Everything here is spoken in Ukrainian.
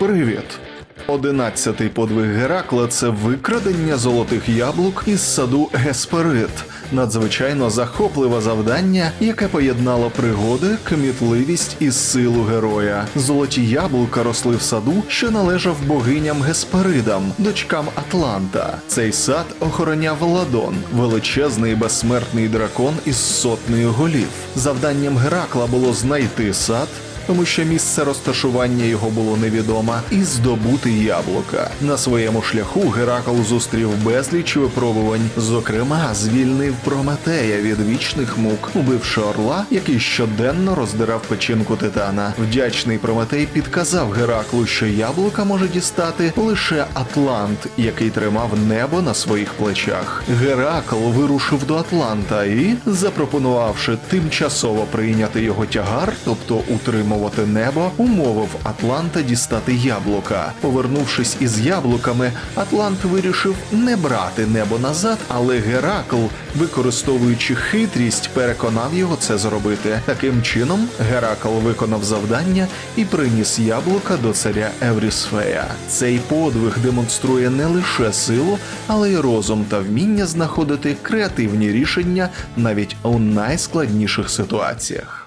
Привіт! Одинадцятий подвиг Геракла це викрадення золотих яблук із саду Гесперид. Надзвичайно захопливе завдання, яке поєднало пригоди, кмітливість і силу героя. Золоті яблука росли в саду, що належав богиням Гесперидам, дочкам Атланта. Цей сад охороняв Ладон, величезний безсмертний дракон із сотнею голів. Завданням Геракла було знайти сад тому що місце розташування його було невідоме, і здобути яблука. На своєму шляху Геракл зустрів безліч випробувань. Зокрема, звільнив Прометея від вічних мук, убивши орла, який щоденно роздирав печінку титана. Вдячний Прометей підказав Гераклу, що яблука може дістати лише Атлант, який тримав небо на своїх плечах. Геракл вирушив до Атланта і, запропонувавши тимчасово прийняти його тягар, тобто утримувати небо, умовив Атланта дістати яблука. Повернувшись із яблуками, Атлант вирішив не брати небо назад, але Геракл, використовуючи хитрість, переконав його це зробити. Таким чином, Геракл виконав завдання і приніс яблука до царя Еврісфея. Цей подвиг демонструє не лише силу, але й розум та вміння знаходити креативні рішення навіть у найскладніших ситуаціях.